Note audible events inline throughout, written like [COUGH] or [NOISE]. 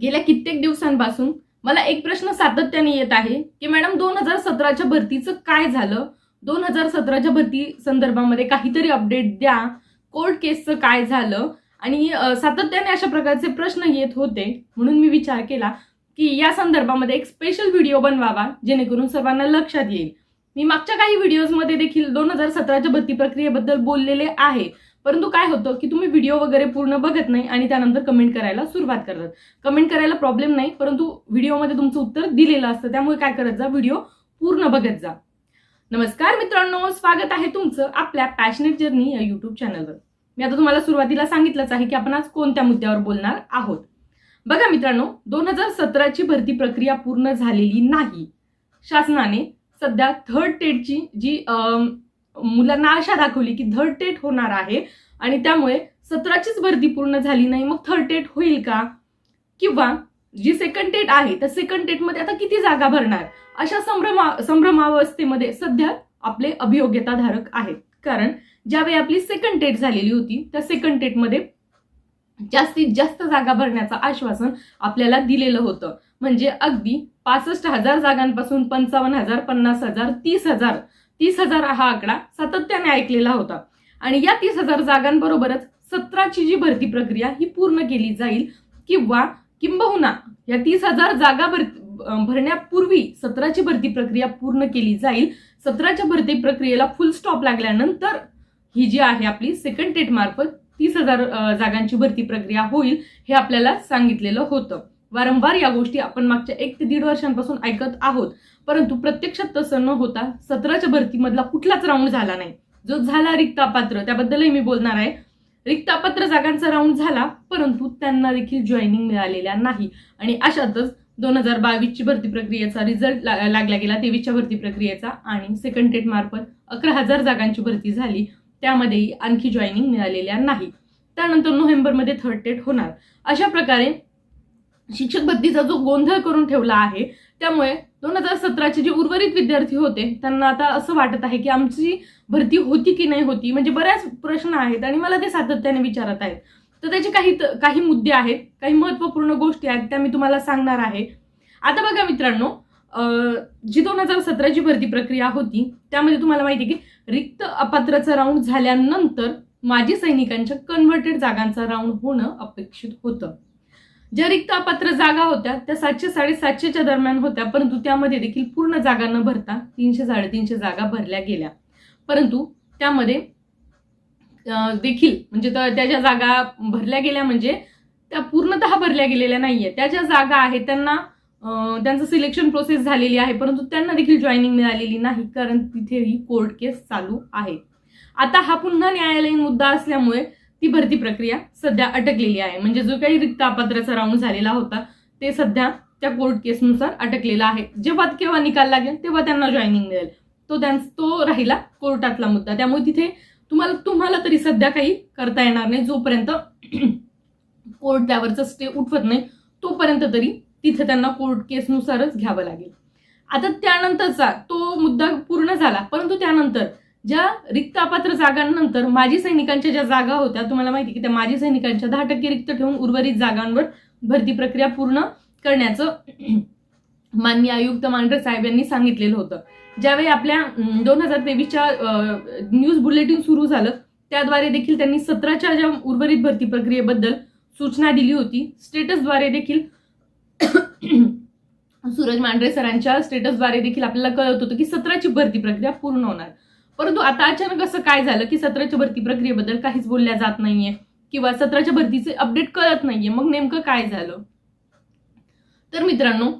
गेल्या कित्येक दिवसांपासून मला एक प्रश्न सातत्याने येत आहे की मॅडम दोन हजार सतराच्या भरतीचं काय झालं? दोन हजार सतराच्या भरती संदर्भामध्ये काहीतरी अपडेट द्या. कोर्ट केसचं काय झालं? आणि सातत्याने अशा प्रकारचे प्रश्न येत होते. म्हणून मी विचार केला की या संदर्भामध्ये एक स्पेशल व्हिडिओ बनवावा जेणेकरून सर्वांना लक्षात येईल. मी मागच्या काही व्हिडिओजमध्ये देखील दोन हजार सतराच्या भरती प्रक्रियेबद्दल बोललेले आहे. परंतु काय होतं की तुम्ही व्हिडिओ वगैरे पूर्ण बघत नाही आणि त्यानंतर कमेंट करायला सुरुवात करतात. कमेंट करायला प्रॉब्लेम नाही परंतु व्हिडिओमध्ये तुमचं उत्तर दिलेलं असतं. त्यामुळे काय करत जा व्हिडिओ पूर्ण बघत जा. नमस्कार मित्रांनो स्वागत आहे तुमचं आपल्या पॅशनेट जर्नी या युट्यूब चॅनलवर मी आता तुम्हाला सुरुवातीला सांगितलंच आहे की आपण आज कोणत्या मुद्द्यावर बोलणार आहोत. बघा मित्रांनो दोन हजार सतराची भरती प्रक्रिया पूर्ण झालेली नाही. शासनाने सध्या थर्ड टेडची जी मुलांना आशा दाखवली की थर्ड टेट होणार आहे. आणि त्यामुळे सतराचीच भरती पूर्ण झाली नाही मग थर्ड टेट होईल का? किंवा जी सेकंड टेट आहे त्या सेकंड टेटमध्ये आता किती जागा भरणार? अशा संभ्रमा संभ्रमावस्थेमध्ये सध्या आपले अभियोग्यताधारक आहेत. कारण ज्यावेळी आपली सेकंड टेट झालेली होती त्या सेकंड टेटमध्ये जास्तीत जास्त जागा भरण्याचं आश्वासन आपल्याला दिलेलं होतं. म्हणजे अगदी पासष्ट हजार जागांपासून पंचावन्न हजार पन्नास हजार तीस हजार तीस हजार हा आकडा सातत्याने ऐकलेला होता. आणि या तीस हजार जागांबरोबरच सतराची जी भरती प्रक्रिया ही पूर्ण केली जाईल किंवा किंबहुना या तीस हजार जागा भर भरण्यापूर्वी सतराची भरती प्रक्रिया पूर्ण केली जाईल. सतराच्या भरती प्रक्रियेला फुल स्टॉप लागल्यानंतर ही जी आहे आपली सेकंड टेट मार्फत तीस हजार जागांची भरती प्रक्रिया होईल हे आपल्याला सांगितलेलं होतं. वारंवार या गोष्टी आपण मागच्या एक ते दीड वर्षांपासून ऐकत आहोत. परंतु प्रत्यक्षात तसं न होता सतराच्या भरतीमधला कुठलाच राऊंड झाला नाही. जो झाला रिक्तापात्र त्याबद्दलही मी बोलणार आहे. रिक्तापात्र जागांचा राऊंड झाला परंतु त्यांना देखील जॉईनिंग मिळालेल्या नाही. आणि अशातच दोन हजार बावीसची भरती प्रक्रियेचा रिझल्ट लागला गेला तेवीसच्या भरती प्रक्रियेचा. आणि सेकंड टेट मार्फत अकरा हजार जागांची भरती झाली. त्यामध्येही आणखी जॉईनिंग मिळालेल्या नाही. त्यानंतर नोव्हेंबरमध्ये थर्ड टेट होणार. अशा प्रकारे शिक्षक भरतीचा जो गोंधळ करून ठेवला आहे त्यामुळे दोन हजार सतराचे जे उर्वरित विद्यार्थी होते त्यांना आता असं वाटत आहे की आमची भरती होती की नाही होती? म्हणजे बऱ्याच प्रश्न आहेत आणि मला ते सातत्याने विचारत आहेत. तर त्याचे काही काही मुद्दे आहेत काही महत्त्वपूर्ण गोष्टी आहेत त्या मी तुम्हाला सांगणार आहे. आता बघा मित्रांनो जी दोन हजार सतराची भरती प्रक्रिया होती त्यामध्ये तुम्हाला माहिती आहे की रिक्त अपात्रचा राऊंड झाल्यानंतर माजी सैनिकांच्या कन्व्हर्टेड जागांचा राऊंड होणं अपेक्षित होतं. ज्या रिक्त अपात्र जागा होत्या त्या सातशे साडेसातशेच्या दरम्यान होत्या परंतु त्यामध्ये देखील पूर्ण जागा न भरता तीनशे साडेतीनशे जागा भरल्या गेल्या. परंतु त्यामध्ये देखील म्हणजे त्या त्या ज्या जागा भरल्या गेल्या म्हणजे त्या पूर्णतः भरल्या गेलेल्या नाहीये त्या ज्या जागा आहेत त्यांना त्यांचं सिलेक्शन प्रोसेस झालेली आहे परंतु त्यांना देखील जॉईनिंग मिळालेली नाही कारण तिथेही कोर्ट केस चालू आहे. आता हा पुन्हा न्यायालयीन मुद्दा असल्यामुळे ती भरती प्रक्रिया सध्या अटकलेली आहे. म्हणजे जो काही रिक्त अपात्राचा राऊंड झालेला होता ते सध्या त्या कोर्ट केसनुसार अटकलेला आहे. जेव्हा केव्हा निकाल लागेल तेव्हा त्यांना जॉईनिंग मिळेल. तो त्यांचा तो राहिला कोर्टातला मुद्दा. त्यामुळे तिथे तुम्हाला तुम्हाला तरी सध्या काही करता येणार नाही. जोपर्यंत [CLEARS THROAT] कोर्ट त्यावरचं स्टे उठवत नाही तोपर्यंत तरी तिथे त्यांना कोर्ट केसनुसारच घ्यावं लागेल. आता त्यानंतरचा तो मुद्दा पूर्ण झाला परंतु त्यानंतर ज्या रिक्त अपात्र जागांनंतर माजी सैनिकांच्या ज्या जागा होत्या तुम्हाला माहिती की त्या माजी सैनिकांच्या दहा टक्के रिक्त ठेवून उर्वरित जागांवर भरती प्रक्रिया पूर्ण करण्याचं [CLEARS THROAT] माननीय आयुक्त मांढरे साहेब यांनी सांगितलेलं होतं. ज्यावेळी आपल्या दोन हजार तेवीसच्या न्यूज बुलेटिन सुरू झालं त्याद्वारे देखील त्यांनी सतराच्या ज्या उर्वरित भरती प्रक्रियेबद्दल सूचना दिली होती. स्टेटसद्वारे देखील [CLEARS THROAT] सूरज मांढरे सरांच्या स्टेटसद्वारे देखील आपल्याला कळत होतं की सतराची भरती प्रक्रिया पूर्ण होणार. परंतु आता अचानक असं काय झालं की सत्राच्या भरती प्रक्रियेबद्दल काहीच बोलल्या जात नाहीये किंवा सत्राच्या भरतीचे अपडेट कळत नाहीये. मग नेमकं काय झालं? तर मित्रांनो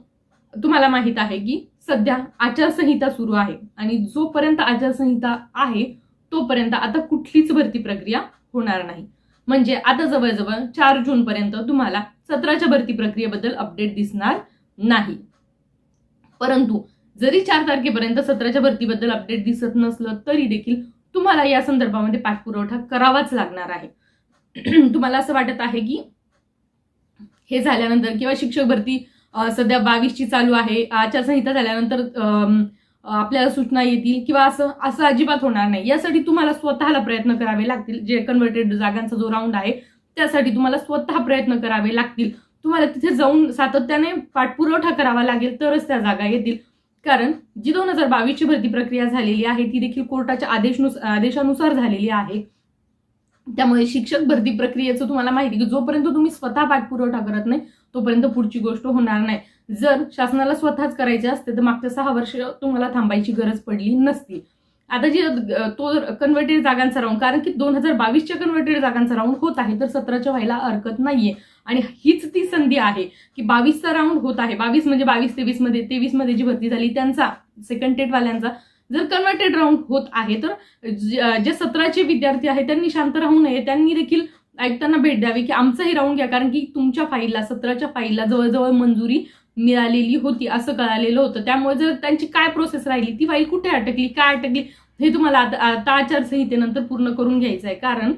तुम्हाला माहीत आहे की सध्या आचारसंहिता सुरू आहे आणि जोपर्यंत आचारसंहिता आहे तोपर्यंत आता कुठलीच भरती प्रक्रिया होणार नाही. म्हणजे आता जवळजवळ चार जून पर्यंत तुम्हाला सतराच्या भरती प्रक्रियेबद्दल अपडेट दिसणार नाही. परंतु जरी चार तारखेपर्यंत सतराच्या भरतीबद्दल अपडेट दिसत नसलं तरी देखील तुम्हाला या संदर्भामध्ये पाठपुरवठा करावाच लागणार आहे. [CLEARS THROAT] तुम्हाला असं वाटत आहे की हे झाल्यानंतर किंवा शिक्षक भरती सध्या बावीसची चालू आहे आचारसंहिता झाल्यानंतर अं, आपल्याला सूचना येतील किंवा असं असं अजिबात होणार नाही. यासाठी तुम्हाला स्वतःला प्रयत्न करावे लागतील. जे कन्व्हर्टेड जागांचा जो राऊंड आहे त्यासाठी तुम्हाला स्वतः प्रयत्न करावे लागतील. तुम्हाला तिथे जाऊन सातत्याने पाठपुरवठा करावा लागेल तरच त्या जागा येतील. कारण जी दोन हजार बावीसची भरती प्रक्रिया झालेली आहे ती देखील कोर्टाच्या आदेशनुसार आदेशानुसार झालेली आहे. त्यामुळे शिक्षक भरती प्रक्रियेचं तुम्हाला माहिती आहे की जोपर्यंत तुम्ही स्वतः पाठपुरवठा करत नाही तोपर्यंत पुढची गोष्ट होणार नाही. जर शासनाला स्वतःच करायचे असते तर मागच्या सहा वर्ष तुम्हाला थांबायची गरज पडली नसती. आता जी तो कन्व्हर्टेड जागांचा राऊंड कारण की दोन हजार बावीसच्या कन्व्हर्टेड जागांचा राऊंड होत आहे तर सतराच्या व्हायला हरकत नाहीये. आणि हीच ती संधी आहे की बावीसचा राऊंड होत आहे. बावीस म्हणजे बावीस तेवीसमध्ये तेवीसमध्ये जी भरती झाली त्यांचा सेकंड टेटवाल्यांचा जर कन्व्हर्टेड राऊंड होत आहे तर ज- जे सतराचे विद्यार्थी आहेत त्यांनी शांत राहू नये. त्यांनी देखील आयुक्तांना भेट द्यावी की आमचाही राऊंड घ्या कारण की तुमच्या फाईलला सतराच्या फाईलला जवळजवळ मंजुरी मिळालेली होती असं कळालेलं होतं. त्यामुळे जर त्यांची काय प्रोसेस राहिली ती बाई कुठे अटकली काय अटकली हे तुम्हाला आता आता आचारसंहितेनंतर पूर्ण करून घ्यायचं आहे कारण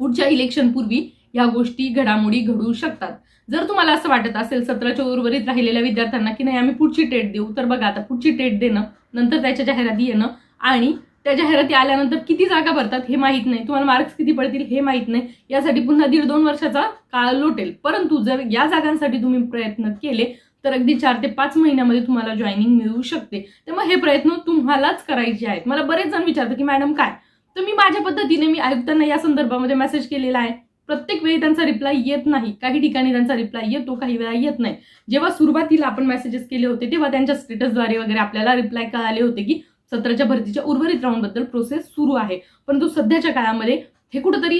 पुढच्या इलेक्शन पूर्वी या गोष्टी घडामोडी घडू शकतात. जर तुम्हाला असं वाटत असेल सतराच्या उर्वरित राहिलेल्या विद्यार्थ्यांना की नाही आम्ही पुढची टेट देऊ तर बघा आता पुढची टेट देणं नंतर त्याच्या जाहिराती येणं आणि त्या जाहिराती आल्यानंतर किती जागा भरतात हे माहीत नाही. तुम्हाला मार्क्स किती पडतील हे माहीत नाही. यासाठी पुन्हा दीड दोन वर्षाचा काळ लोटेल. परंतु जर या जागांसाठी तुम्ही प्रयत्न केले तर अगदी चार ते पाच महिन्यामध्ये तुम्हाला जॉईनिंग मिळू शकते. त्यामुळे हे प्रयत्न तुम्हालाच करायचे आहेत. मला बरेच जण विचारतात की मॅडम काय? तर मी माझ्या पद्धतीने मी आयुक्तांना या संदर्भामध्ये मेसेज केलेला आहे. प्रत्येक वेळी त्यांचा रिप्लाय येत नाही. काही ठिकाणी त्यांचा रिप्लाय येतो काही वेळा येत नाही. जेव्हा सुरुवातीला आपण मेसेजेस केले होते तेव्हा त्यांच्या स्टेटसद्वारे वगैरे आपल्याला रिप्लाय कळाले होते की सत्राच्या भरतीच्या उर्वरित राऊंडबद्दल प्रोसेस सुरू आहे. परंतु सध्याच्या काळामध्ये हे कुठंतरी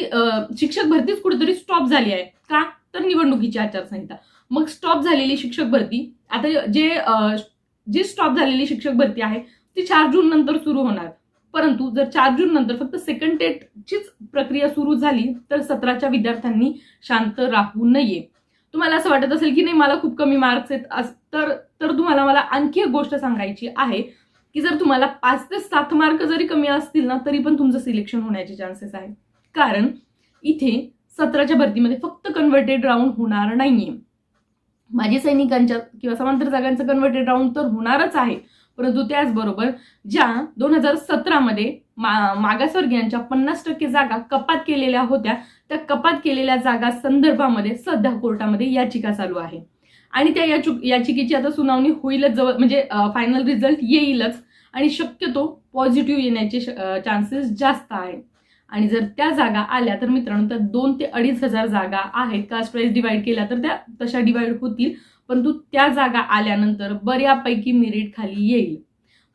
शिक्षक भरतीच कुठंतरी स्टॉप झाली आहे. का? तर निवडणुकीची आचारसंहिता. मग स्टॉप झालेली शिक्षक भरती आता जे जी स्टॉप झालेली शिक्षक भरती आहे ती चार जून नंतर सुरू होणार. परंतु जर चार जून नंतर फक्त सेकंड टेटचीच प्रक्रिया सुरू झाली तर सत्राच्या विद्यार्थ्यांनी शांत राहू नये. तुम्हाला असं वाटत असेल की नाही मला खूप कमी मार्क्स आहेत तर तर तुम्हाला मला आणखी एक गोष्ट सांगायची आहे. की जर तुम्हाला पाच ते सात मार्क जरी कमी असतील ना तरी पण तुमचं सिलेक्शन होण्याचे चान्सेस आहे कारण इथे सतराच्या भरतीमध्ये फक्त कन्व्हर्टेड राऊंड होणार नाहीये. माजी सैनिकांच्या किंवा समांतर जागांचं कन्व्हर्टेड राऊंड तर होणारच आहे. परंतु त्याचबरोबर ज्या दोन हजार सतरामध्ये मा मागासवर्गीयांच्या पन्नास टक्के जागा कपात केलेल्या होत्या त्या कपात केलेल्या जागा संदर्भामध्ये सध्या कोर्टामध्ये याचिका चालू आहे. आणि त्या याचिकेची आता सुनावणी होईलच जवळ म्हणजे फायनल रिझल्ट येईलच. आणि शक्यतो पॉझिटिव्ह येण्याचे चान्सेस जास्त आहे आणि जर त्या जागा आल्या तर मित्रांनो त्या दोन ते अडीच हजार जागा आहेत. कास्ट वाईज डिवाईड केल्या तर त्या तशा डिवाईड होतील. परंतु त्या जागा आल्यानंतर बऱ्यापैकी मेरिट खाली येईल.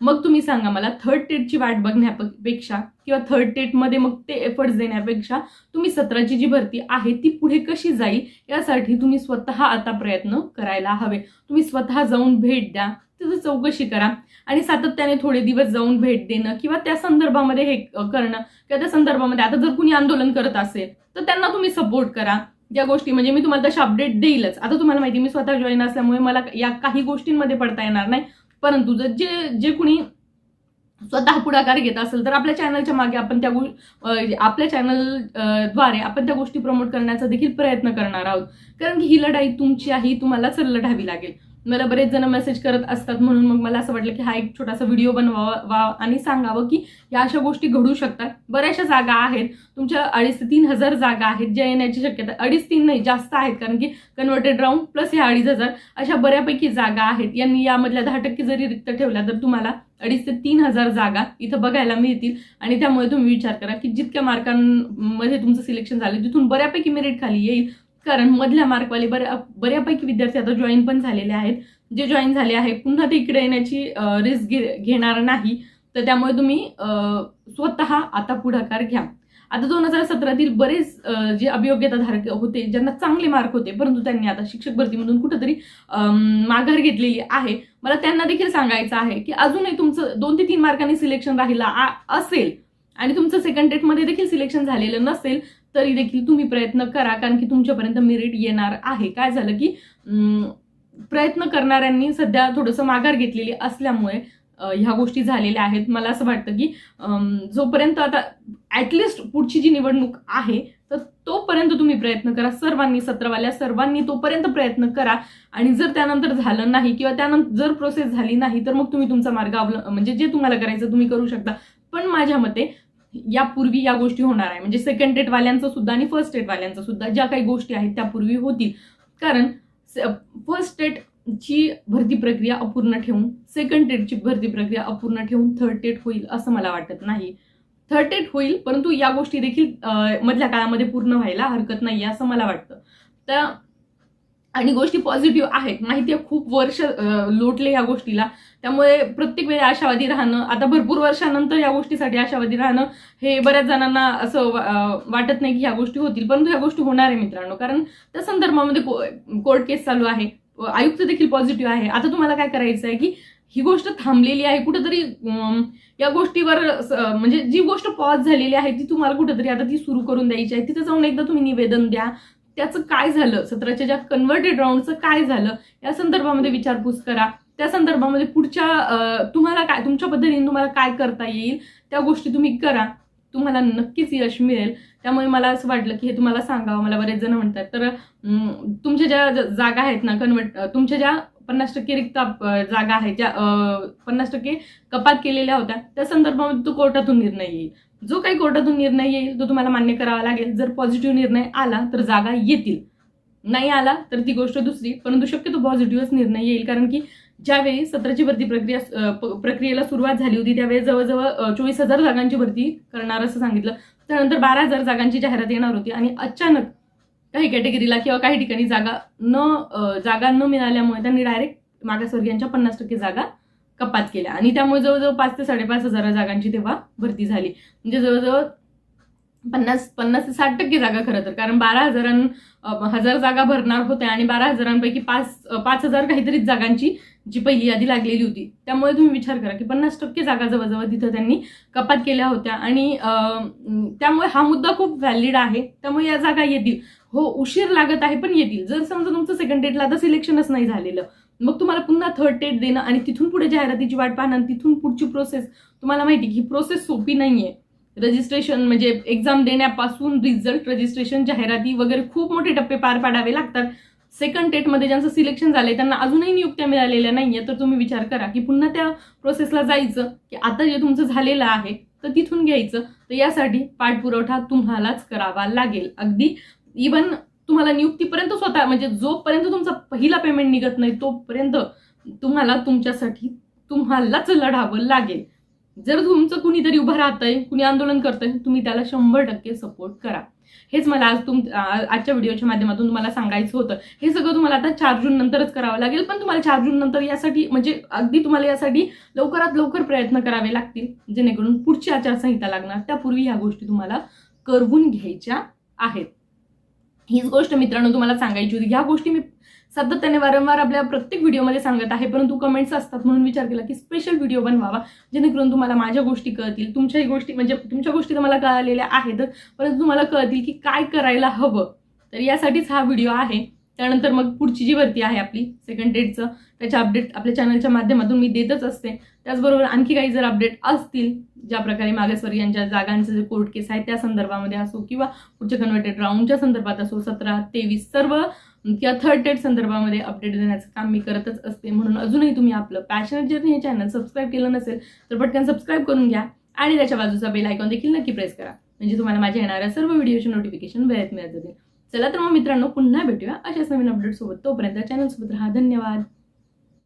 मग तुम्ही सांगा मला थर्ड टेटची वाट बघण्यापेक्षा किंवा थर्ड टेटमध्ये मग ते एफर्ट्स देण्यापेक्षा तुम्ही सतराची जी भरती आहे ती पुढे कशी जाईल यासाठी तुम्ही स्वतः आता प्रयत्न करायला हवे. तुम्ही स्वतः जाऊन भेट द्या तिथं चौकशी करा आणि सातत्याने थोडे दिवस जाऊन भेट देणं किंवा त्या संदर्भामध्ये हे करणं किंवा त्या संदर्भामध्ये आता जर कुणी आंदोलन करत असेल तर त्यांना तुम्ही सपोर्ट करा. या गोष्टी म्हणजे मी तुम्हाला तशा अपडेट देईलच. आता तुम्हाला माहिती मी स्वतः जॉईन असल्यामुळे मला या काही गोष्टींमध्ये पडता येणार नाही. परंतु जर जे जे कुणी स्वतः पुढाकार घेत असेल तर आपल्या चॅनलच्या मागे आपण त्या म्हणजे आपल्या चॅनलद्वारे आपण त्या गोष्टी प्रमोट करण्याचा देखील प्रयत्न करणार आहोत. कारण की ही लढाई तुमची आहे ही तुम्हालाच लढावी लागेल. मला बरेच जण मेसेज करत असतात म्हणून मग मला असं वाटलं की हा एक छोटासा व्हिडिओ बनवावा वा आणि सांगावं की या अशा गोष्टी घडू शकतात. बऱ्याचशा जागा आहेत. तुमच्या अडीच ते तीन हजार जागा आहेत ज्या येण्याची शक्यता अडीच तीन नाही जास्त आहेत कारण की कन्व्हर्टेड राऊंड प्लस ह्या अडीच हजार. अशा बऱ्यापैकी जागा आहेत. यांनी यामधल्या दहा टक्के जरी रिक्त ठेवल्या तर तुम्हाला अडीच ते तीन हजार जागा इथं बघायला मिळतील. आणि त्यामुळे तुम्ही विचार करा की जितक्या मार्कांमध्ये तुमचं सिलेक्शन झालं तिथून बऱ्यापैकी मेरिट खाली येईल. कारण मधल्या मार्कवाले बऱ्या बऱ्यापैकी विद्यार्थी आता जॉईन पण झालेले आहेत. जे जॉईन झाले आहे पुन्हा ते इकडे येण्याची रिस्क घे घेणार नाही. तर त्यामुळे तुम्ही स्वतः आता पुढाकार घ्या. आता दोन हजार सतरातील बरेच जे जे अभियोग्यताधारक होते ज्यांना चांगले मार्क होते परंतु त्यांनी आता शिक्षक भरतीमधून कुठंतरी माघार घेतलेली आहे. मला त्यांना देखील सांगायचं आहे की अजूनही तुमचं दोन ते तीन मार्कांनी सिलेक्शन राहिलं असेल आणि तुमचं सेकंड डेटमध्ये देखील सिलेक्शन झालेलं नसेल तरी देखील तुम्ही प्रयत्न करा कारण की तुमच्यापर्यंत मेरिट येणार आहे. काय झालं की प्रयत्न करणाऱ्यांनी सध्या थोडंसं माघार घेतलेली असल्यामुळे ह्या गोष्टी झालेल्या आहेत. मला असं वाटतं की जोपर्यंत आता ॲटलिस्ट पुढची जी निवडणूक आहे तर तोपर्यंत तुम्ही प्रयत्न करा. सर्वांनी सत्रवाल्या सर्वांनी तोपर्यंत प्रयत्न करा. आणि जर त्यानंतर झालं नाही किंवा त्यानंतर जर प्रोसेस झाली नाही तर मग तुम्ही तुमचा मार्ग अवल म्हणजे जे तुम्हाला करायचं तुम्ही करू शकता. पण माझ्या मते यापूर्वी या गोष्टी होणार आहे. म्हणजे सेकंड डेटवाल्यांचं सुद्धा आणि फर्स्ट डेटवाल्यांचं सुद्धा ज्या काही गोष्टी आहेत त्यापूर्वी होतील. कारण फर्स्ट स्टेटची भरती प्रक्रिया अपूर्ण ठेवून सेकंड टेटची भरती प्रक्रिया अपूर्ण ठेवून थर्ड टेट होईल असं मला वाटत नाही. थर्ड टेट होईल परंतु या गोष्टी देखील मधल्या काळामध्ये पूर्ण व्हायला हरकत नाही असं मला वाटतं. तर आणि गोष्टी पॉझिटिव्ह आहेत. माहिती आहे खूप वर्ष लोटले या गोष्टीला. त्यामुळे प्रत्येक वेळी आशावादी राहणं आता भरपूर वर्षानंतर या गोष्टीसाठी आशावादी राहणं हे बऱ्याच जणांना असं वाटत नाही की ह्या गोष्टी होतील. परंतु ह्या गोष्टी होणार आहे मित्रांनो. कारण त्या संदर्भामध्ये को कोर्ट केस चालू आहे. आयुक्त देखील पॉझिटिव्ह आहे. आता तुम्हाला काय करायचं आहे की ही गोष्ट थांबलेली आहे कुठंतरी या गोष्टीवर म्हणजे जी गोष्ट पॉज झालेली आहे ती तुम्हाला कुठंतरी आता ती सुरू करून द्यायची आहे. तिथं जाऊन एकदा तुम्ही निवेदन द्या. त्याचं काय झालं? सत्राच्या ज्या कन्व्हर्टेड राऊंडचं काय झालं? या संदर्भामध्ये विचारपूस करा. त्या संदर्भामध्ये पुढच्या तुम्हाला काय तुमच्या पद्धतीने तुम्हाला काय करता येईल त्या गोष्टी तुम्ही करा. तुम्हाला नक्कीच यश मिळेल. त्यामुळे मला असं वाटलं की हे तुम्हाला सांगावं. मला बरेच जण म्हणतात. तर तुमच्या ज्या जागा आहेत ना कन्वर्ट तुमच्या ज्या पन्नास टक्के रिक्त जागा आहेत ज्या पन्नास टक्के कपात केलेल्या होत्या त्या संदर्भामध्ये तो कोर्टातून निर्णय येईल. जो काही कोर्टातून निर्णय येईल तो तुम्हाला मान्य करावा लागेल. जर पॉझिटिव्ह निर्णय आला तर जागा येतील. नाही आला तर ती गोष्ट दुसरी. परंतु शक्यतो पॉझिटिव्हच निर्णय येईल. कारण की ज्यावेळी सत्राची भरती प्रक्रिया प- प्रक्रियेला सुरुवात झाली होती त्यावेळी जवळजवळ चोवीस हजार जागांची भरती करणार असं सांगितलं. त्यानंतर बारा हजार जागांची जाहिरात येणार होती. आणि अचानक काही कॅटेगरीला किंवा काही ठिकाणी जागा न जागा न मिळाल्यामुळे त्यांनी डायरेक्ट मागासवर्गीयांच्या पन्नास टक्के जागा कपात केल्या. आणि त्यामुळे जवळजवळ पाच ते साडेपाच हजार जागांची तेव्हा भरती झाली. म्हणजे जवळजवळ पन्नास पन्नास ते साठ टक्के जागा खरं तर. कारण बारा हजारां हजार जागा भरणार होत्या आणि बारा हजारांपैकी पाच पाच हजार काहीतरी जागांची जी पहिली यादी लागलेली होती. त्यामुळे तुम्ही विचार करा की पन्नास टक्के जागा जवळजवळ तिथं त्यांनी कपात केल्या होत्या. आणि त्यामुळे हा मुद्दा खूप व्हॅलिड आहे. त्यामुळे या जागा येतील. हो उशीर लागत आहे पण येतील. जर समजा तुमचं सेकंड डेटला आता सिलेक्शनच नाही झालेलं मग तुम्हाला पुन्हा थर्ड डेट देणं आणि तिथून पुढे जाहिरातीची वाट पाहणं आणि तिथून पुढची प्रोसेस तुम्हाला माहिती की ही प्रोसेस सोपी नाही आहे रजिस्ट्रेशन म्हणजे एक्झाम देण्यापासून रिझल्ट रजिस्ट्रेशन जाहिराती वगैरे खूप मोठे टप्पे पार पाडावे लागतात. सेकंड टेटमध्ये ज्यांचं सिलेक्शन झालंय त्यांना अजूनही नियुक्त्या मिळालेल्या नाहीये तर तुम्ही विचार करा की पुन्हा त्या प्रोसेसला जायचं की आता जे तुमचं झालेलं आहे तर तिथून घ्यायचं. तर यासाठी पाठपुरवठा तुम्हालाच करावा लागेल. अगदी. इवन तुम्हाला नियुक्तीपर्यंत स्वतः म्हणजे जोपर्यंत तुमचा पहिला पेमेंट निघत नाही तोपर्यंत तुम्हाला तुमच्यासाठी तुम्हालाच लढावं लागेल. जर तुमचं कुणीतरी उभं राहतंय कुणी आंदोलन करतंय तुम्ही त्याला शंभर टक्के सपोर्ट करा. हेच मला आज तुम आजच्या व्हिडिओच्या माध्यमातून तुम्हाला सांगायचं होतं. हे सगळं तुम्हाला आता चार जून नंतरच करावं लागेल पण तुम्हाला चार जून नंतर यासाठी म्हणजे अगदी तुम्हाला यासाठी लवकरात लवकर प्रयत्न करावे लागतील जेणेकरून पुढची आचारसंहिता लागणार. त्यापूर्वी ह्या गोष्टी तुम्हाला करवून घ्यायच्या आहेत. हीच गोष्ट मित्रांनो तुम्हाला सांगायची होती. ह्या गोष्टी मी सातत्याने वारंवार आपल्या प्रत्येक व्हिडिओमध्ये सांगत आहे परंतु कमेंट्स असतात म्हणून विचार केला की स्पेशल व्हिडिओ बनवावा जेणेकरून तुम्हाला माझ्या गोष्टी कळतील. तुमच्याही गोष्टी म्हणजे तुमच्या गोष्टी तर मला कळालेल्या आहेत परंतु तुम्हाला कळतील की काय करायला हवं. तर यासाठीच हा व्हिडिओ आहे. त्यानंतर मग पुढची जी भरती आहे आपली सेकंड डेटचं त्याच्या अपडेट आपल्या चॅनलच्या माध्यमातून मी देतच असते. त्याचबरोबर आणखी काही जर अपडेट असतील ज्या प्रकारे मागासवर्गीयांच्या जागांचं जे कोर्ट केस आहे त्या संदर्भामध्ये असो किंवा पुढच्या कन्व्हर्टेड राऊंडच्या संदर्भात असो सतरा तेवीस सर्व किंवा थर्ड डेट संदर्भामध्ये अपडेट देण्याचं काम मी करतच असते. म्हणून अजूनही तुम्ही आपलं पॅशनेट जर्नी हे चॅनल सबस्क्राईब केलं नसेल तर पटकन सबस्क्राईब करून घ्या आणि त्याच्या बाजूचा बेल आयकॉन देखील नक्की प्रेस करा. म्हणजे तुम्हाला माझ्या येणाऱ्या सर्व व्हिडिओचे नोटिफिकेशन वेळेत मिळत जातील. चला तर मग मित्रांनो पुन्हा भेटूया अशाच नवीन अपडेट सोबत. तोपर्यंत चॅनल सोबत राहा. धन्यवाद.